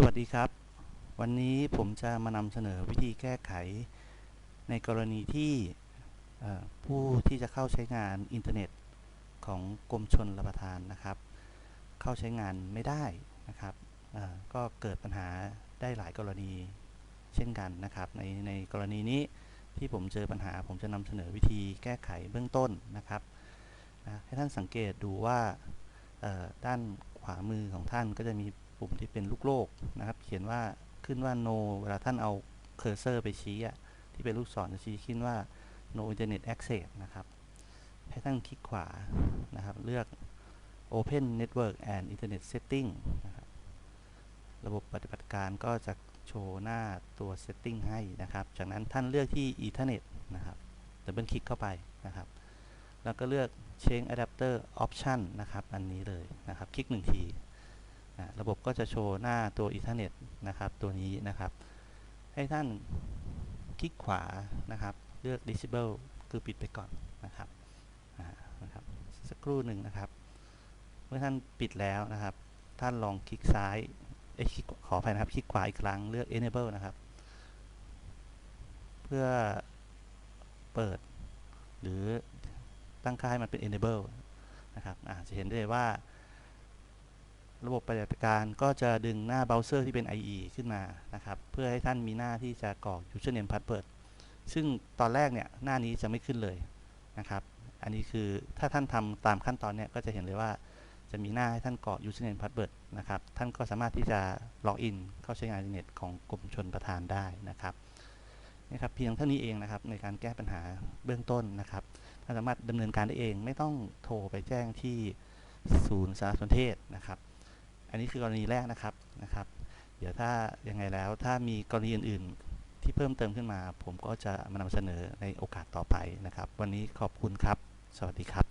สวัสดีครับ วันนี้ผมจะมานำเสนอวิธีแก้ไข ในกรณีที่ผู้ที่จะเข้าใช้งานอินเทอร์เน็ตของกรมชนรับประทานนะครับ เข้าใช้งานไม่ได้นะครับก็เกิดปัญหาได้หลายกรณีเช่นกันนะครับในในกรณีนี้ที่ผมเจอปัญหา ผมจะนำเสนอวิธีแก้ไขเบื้องต้นนะครับนะให้ท่านสังเกตดูว่าด้านขวามือของท่านก็จะมี ปุ่มที่เป็นลูกโลกนะครับ เขียนว่าขึ้นว่า no เวลาท่านเอาเคอร์เซอร์ไปชี้อะที่เป็นลูกศรจะชี้ขึ้นว่า no internet access นะครับให้ท่านคลิกขวานะครับ เลือก open network and internet setting นะครับระบบปฏิบัติการก็จะโชว์หน้าตัว setting ให้นะครับ จากนั้นท่านเลือกที่ ethernet นะครับดับเบิลคลิกเข้าไปนะครับ แล้วก็เลือก change adapter option นะครับ อันนี้เลยนะครับ คลิกหนึ่งที ระบบก็จะโชว์หน้าตัว ethernet นะครับตัวนี้นะครับ ให้ท่านคลิกขวานะครับ เลือก disable คือปิดไปก่อนนะครับนะครับ สักครู่หนึ่งนะครับ เมื่อท่านปิดแล้วนะครับ ท่านลองคลิกซ้ายเอ้ยคลิกขออภัยนะครับ คลิกขวาอีกครั้งเลือก enable นะครับ เพื่อเปิด หรือตั้งค่าให้มันเป็น enable นะครับอาจะเห็นได้ว่า ระบบปฏิบัติการก็จะดึงหน้าเบราว์เซอร์ที่เป็น IE ขึ้นมานะครับ เพื่อให้ท่านมีหน้าที่จะกรอก username password ซึ่งตอนแรกเนี่ยหน้านี้จะไม่ขึ้นเลยนะครับ อันนี้คือถ้าท่านทำตามขั้นตอนเนี่ยก็จะเห็นเลยว่าจะมีหน้าให้ท่านกรอก username password นะครับ ท่านก็สามารถที่จะล็อกอินเข้าใช้งานอินเทอร์เน็ตของกรมชนประทานได้นะครับนี่ครับเพียงเท่านี้เองนะครับในการแก้ปัญหาเบื้องต้นนะครับท่านสามารถดำเนินการได้เองไม่ต้องโทรไปแจ้งที่ศูนย์สารสนเทศนะครับ อันนี้คือกรณีแรกนะครับนะครับ เดี๋ยวถ้ายังไงแล้วถ้ามีกรณีอื่น ๆ ที่เพิ่มเติมขึ้นมา ผมก็จะมานำเสนอในโอกาสต่อไปนะครับ วันนี้ขอบคุณครับ สวัสดีครับ